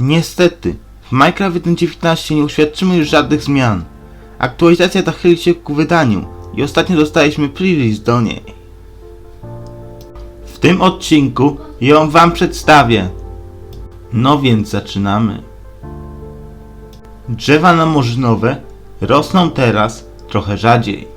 Niestety, w Minecraft 1.19 nie uświadczymy już żadnych zmian. Aktualizacja ta chyli się ku wydaniu i ostatnio dostaliśmy pre-release do niej. W tym odcinku ją wam przedstawię. No więc zaczynamy. Drzewa namorzynowe rosną teraz trochę rzadziej.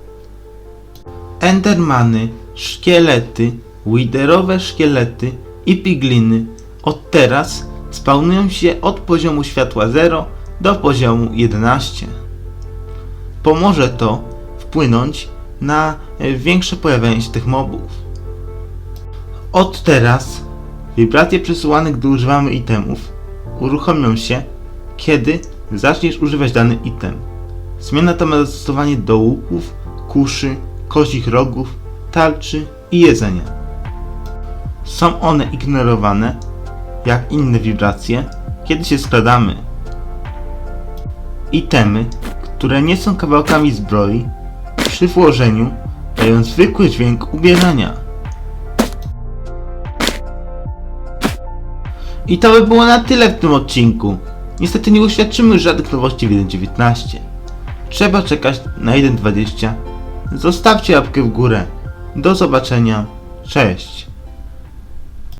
Endermany, szkielety, widerowe szkielety i pigliny od teraz spawnują się od poziomu światła 0 do poziomu 11. Pomoże to wpłynąć na e, większe pojawianie się tych mobów. Od teraz wibracje przesyłanych, gdy używamy itemów uruchomią się, kiedy zaczniesz używać dany item. Zmiana ta ma zastosowanie do łuków, kuszy, kozich rogów, tarczy i jedzenia. Są one ignorowane, jak inne wibracje, kiedy się skradamy. Itemy, które nie są kawałkami zbroi, przy włożeniu dają zwykły dźwięk ubierania. I to by było na tyle w tym odcinku. Niestety nie uświadczymy żadnych nowości w 1.19. Trzeba czekać na 1.20. Zostawcie łapkę w górę. Do zobaczenia. Cześć.